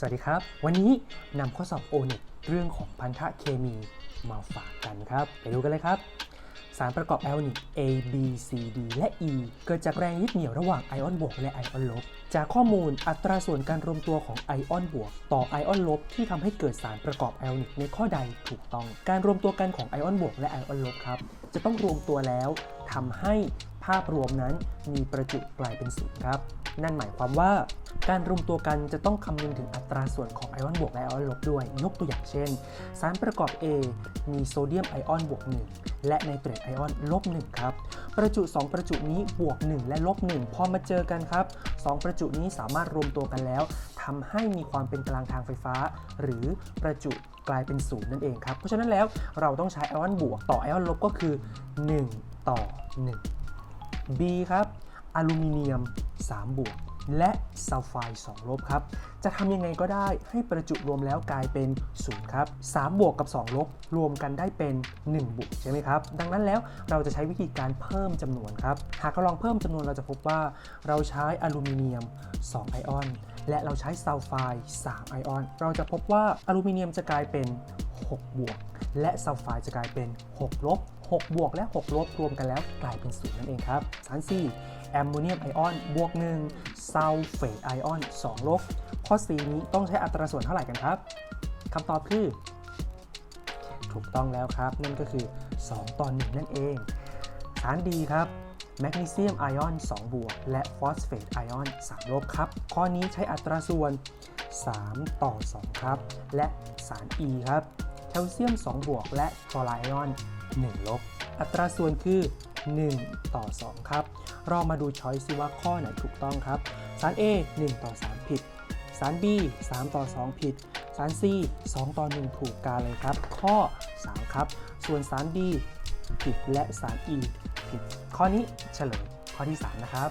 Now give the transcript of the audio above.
สวัสดีครับ วันนี้นำข้อสอบโอเน็ตเรื่องของพันธะเคมีมาฝากกันครับ ไปดูกันเลยครับ สารประกอบแอลนิก A B C D และ E เกิดจากแรงยึดเหนี่ยวระหว่างไอออนบวกและไอออนลบ จากข้อมูลอัตราส่วนการรวมตัวของไอออนบวก ต่อไอออนลบที่ทำให้เกิดสารประกอบแอลนิกในข้อใดถูกต้อง การรวมตัวกันของไอออนบวกและไอออนลบครับ จะต้องรวมตัวแล้วทำให้ภาพรวมนั้นมีประจุกลายเป็นศูนย์ครับ นั่นหมายความว่า การรวมตัวกันจะต้องคำนึงถึงอัตราส่วนของไอออนบวกและไอออนลบด้วย ยกตัวอย่างเช่น สารประกอบ A มีโซเดียมไอออนบวก 1 และไนเตรตไอออนลบ 1 ครับ ประจุ 2 ประจุนี้บวก 1 และลบ 1 พอมาเจอกันครับ 2 ประจุนี้สามารถรวมตัวกันแล้วทำให้มีความเป็นกลางทางไฟฟ้า หรือประจุกลายเป็นศูนย์นั่นเองครับ เพราะฉะนั้นแล้วเราต้องใช้ไอออนบวกต่อไอออนลบก็คือ 1 ต่อ 1 B ครับอลูมิเนียม 3 บวก และซัลไฟด์2ลบครับ จะทำยังไงก็ได้ให้ประจุรวมแล้วกลายเป็น0ครับ3บวกกับ 2 ลบ รวมกันได้เป็น 1 บวกใช่ไหมครับ ดังนั้นแล้วเราจะใช้วิธีการเพิ่มจำนวนครับ หากเราลองเพิ่มจำนวนเราจะพบว่า เราใช้อลูมิเนียม 2 ไอออน และเราใช้ซัลไฟด์3ไอออน เราจะพบว่าอลูมิเนียมจะกลายเป็น 6 บวก และซัลไฟด์จะกลายเป็น 6 ลบ 6 บวกและ 6 ลบรวมกันแล้วกลายเป็น0นั่นเองครับ สาร C แอมโมเนียมไอออนบวก1ซัลเฟตไอออน2ลบ ข้อ C นี้ต้องใช้อัตราส่วนเท่าไหร่กันครับคำตอบคือ ถูกต้องแล้วครับ นั่นก็คือ 2 ต่อ 1 นั่นเอง สารดีครับแมกนีเซียมไอออน2บวก และฟอสเฟตไอออน3ลบครับ ข้อนี้ใช้อัตราส่วน 3 ต่อ 2 ครับ และสาร E ครับแคลเซียม 2 บวก และคลอไรด์ไอออน 1 ลบ อัตราส่วนคือ 1 ต่อ 2 ครับ เรามาดูช้อยซิว่าข้อไหนถูกต้องครับ สาร A 1 ต่อ 3 ผิด สาร B 3 ต่อ 2 ผิด สาร C 2 ต่อ 1 ถูกกาเลยครับ ข้อ 3 ครับ ส่วนสาร D ผิดและสาร E ผิด ข้อนี้เฉลยข้อที่ 3 นะครับ